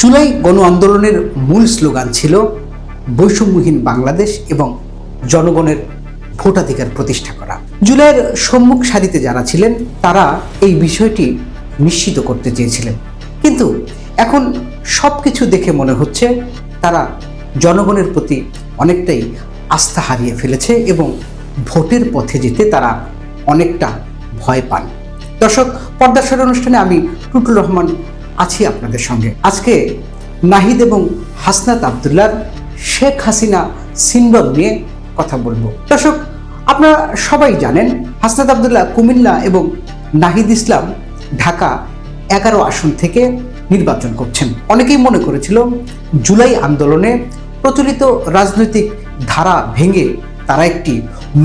জুলাই গণ আন্দোলনের মূল স্লোগান ছিল বৈষম্যহীন বাংলাদেশ এবং জনগণের ভোটাধিকার প্রতিষ্ঠা করা। জুলাইয়ের সম্মুখ সারিতে যারা ছিলেন, তারা এই বিষয়টি নিশ্চিত করতে চেয়েছিলেন। কিন্তু এখন সব কিছু দেখে মনে হচ্ছে তারা জনগণের প্রতি অনেকটাই আস্থা হারিয়ে ফেলেছে এবং ভোটের পথে যেতে তারা অনেকটা ভয় পান। দর্শক পর্দাসর অনুষ্ঠানে আমি টুটুল রহমান আছি আপনাদের সঙ্গে। আজকে নাহিদ এবং হাসনাত আবদুল্লার শেখ হাসিনা সিন্ডম নিয়ে কথা বলব। দর্শক, আপনারা সবাই জানেন, হাসনাত আবদুল্লাহ কুমিল্লা এবং নাহিদ ইসলাম ঢাকা এগারো আসন থেকে নির্বাচন করছেন। অনেকেই মনে করেছিল, জুলাই আন্দোলনে প্রচলিত রাজনৈতিক ধারা ভেঙে তারা একটি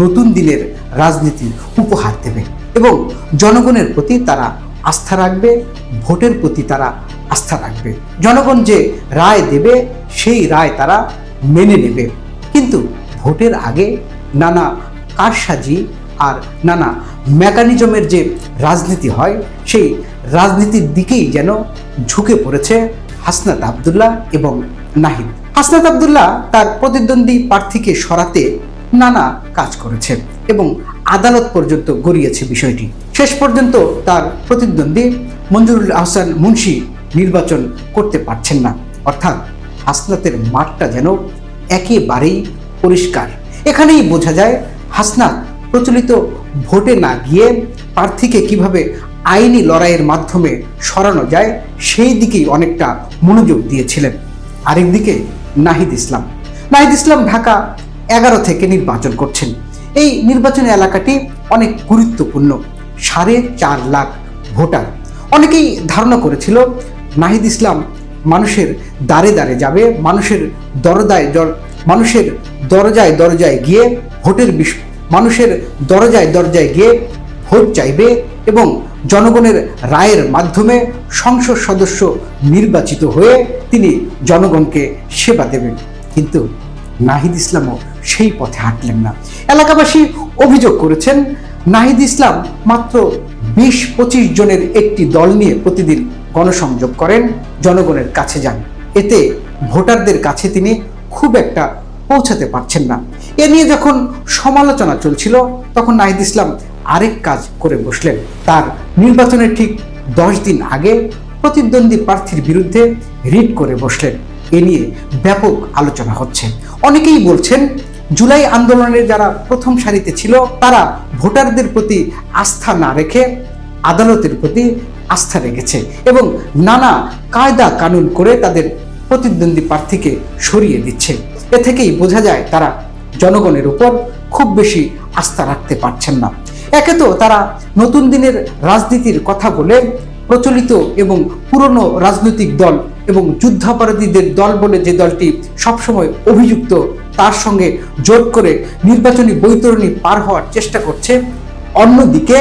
নতুন দিনের রাজনীতি উপহার দেবে এবং জনগণের প্রতি তারা আস্থা রাখবে, ভোটের প্রতি তারা আস্থা রাখবে। জনগণ যে রায় দেবে, সেই রায় তারা মেনে নেবে। কিন্তু ভোটের আগে নানা কারসাজি আর নানা মেকানিজমের যে রাজনীতি হয়, সেই রাজনীতির দিকেই যেন ঝুঁকে পড়েছে হাসনাত আবদুল্লাহ এবং নাহিদ। হাসনাত আবদুল্লাহ তার প্রতিদ্বন্দ্বী প্রার্থীকে সরাতে নানা কাজ করেছে এবং আদালত পর্যন্ত গড়িয়েছে বিষয়টি। শেষ পর্যন্ত তার প্রতিদ্বন্দ্বী মঞ্জুরুল আহসান মুন্সি নির্বাচন করতে পারছেন না। অর্থাৎ হাসনাতের মাঠটা যেন একেবারেই পরিষ্কার। এখানেই বোঝা যায় হাসনাত প্রচলিত ভোটে না গিয়ে প্রার্থীকে কীভাবে আইনি লড়াইয়ের মাধ্যমে সরানো যায়, সেই দিকেই অনেকটা মনোযোগ দিয়েছিলেন। আরেকদিকে নাহিদ ইসলাম। নাহিদ ইসলাম ঢাকা এগারো থেকে নির্বাচন করছেন। এই নির্বাচনী এলাকাটি অনেক গুরুত্বপূর্ণ। সাড়ে চার লাখ ভোটার। অনেকেই ধারণা করেছিল নাহিদ ইসলাম মানুষের দ্বারে দ্বারে যাবে, মানুষের দরদায় দর- মানুষের দরজায় দরজায় গিয়ে ভোটের বিষ, মানুষের দরজায় দরজায় গিয়ে ভোট চাইবে এবং জনগণের রায়ের মাধ্যমে সংসদ সদস্য নির্বাচিত হয়ে তিনি জনগণকে সেবা দেবেন। কিন্তু নাহিদ ইসলামও সেই পথে হাঁটলেন না। এলাকাবাসী অভিযোগ করেছেন নাহিদ ইসলাম মাত্র বিশ পঁচিশ জনের একটি দল নিয়ে প্রতিদিন গণসংযোগ করেন, জনগণের কাছে যান। এতে ভোটারদের কাছে তিনি খুব একটা পৌঁছাতে পারছেন না। এ নিয়ে যখন সমালোচনা চলছিল, তখন নাহিদ ইসলাম আরেক কাজ করে বসলেন। তার নির্বাচনের ঠিক দশ দিন আগে প্রতিদ্বন্দ্বী প্রার্থীর বিরুদ্ধে রিট করে বসলেন। এ নিয়ে ব্যাপক আলোচনা হচ্ছে। অনেকেই বলছেন জুলাই আন্দোলনের যারা প্রথম সারিতে ছিল, তারা ভোটারদের প্রতি আস্থা না রেখে, আদালতের প্রতি আস্থা রেখেছে এবং নানা কায়দা কানুন করে তাদের প্রতিদ্বন্দ্বী প্রার্থীকে সরিয়ে দিচ্ছে। এ থেকেই বোঝা যায় তারা জনগণের উপর খুব বেশি আস্থা রাখতে পারছেন না। একে তো তারা নতুন দিনের রাজনীতির কথা বলে, প্রচলিত এবং পুরনো রাজনৈতিক দল এবং যুদ্ধাপরাধীদের দল বলে যে দলটি সবসময় অভিযুক্ত তার সঙ্গে জোট করে নির্বাচনী বৈতরণী পার হওয়ার চেষ্টা করছে। অন্যদিকে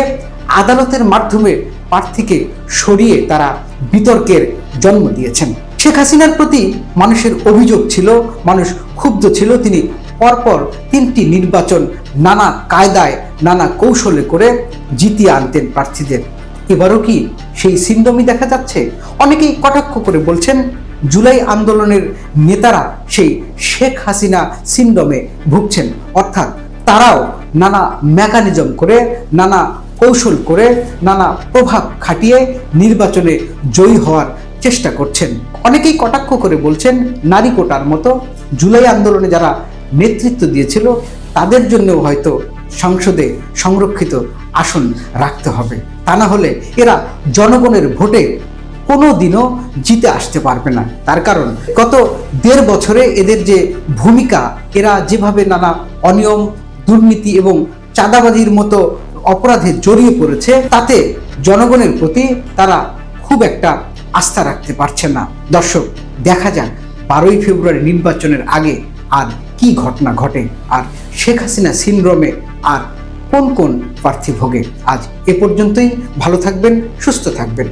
আদালতের মাধ্যমে প্রার্থীকে সরিয়ে তারা বিতর্কের জন্ম দিয়েছেন। শেখ হাসিনার প্রতি মানুষের অভিযোগ ছিল, মানুষ ক্ষুব্ধ ছিল, তিনি পরপর তিনটি নির্বাচন নানা কায়দায়, নানা কৌশলে করে জিতিয়ে আনতেন প্রার্থীদের। এবারও কি সেই সিন্ডমি দেখা যাচ্ছে? অনেকেই কটাক্ষ করে বলছেন জুলাই আন্দোলনের নেতারা সেই শেখ হাসিনা সিন্ডমে ভুগছেন। অর্থাৎ তারাও নানা মেকানিজম করে, নানা কৌশল করে, নানা প্রভাব খাটিয়ে নির্বাচনে জয়ী হওয়ার চেষ্টা করছেন। অনেকেই কটাক্ষ করে বলছেন, নারী কোটার মতো জুলাই আন্দোলনে যারা নেতৃত্ব দিয়েছিল, তাদের জন্যও হয়তো সংসদে সংরক্ষিত আসন রাখতে হবে। তা না হলে এরা জনগণের ভোটে কোনো দিনও জিতে আসতে পারবে না। তার কারণ, গত দেড় বছরে এদের যে ভূমিকা, এরা যেভাবে নানা অনিয়ম, দুর্নীতি এবং চাঁদাবাজির মতো অপরাধে জড়িয়ে পড়েছে, তাতে জনগণের প্রতি তারা খুব একটা আস্থা রাখতে পারছে না। দর্শক, দেখা যাক বারোই ফেব্রুয়ারি নির্বাচনের আগে আর কি ঘটনা ঘটে আর শেখ হাসিনা সিন্ড্রোমে আর কোন কোন প্রার্থী ভোগে। আজ এ পর্যন্তই, ভালো থাকবেন, সুস্থ থাকবেন।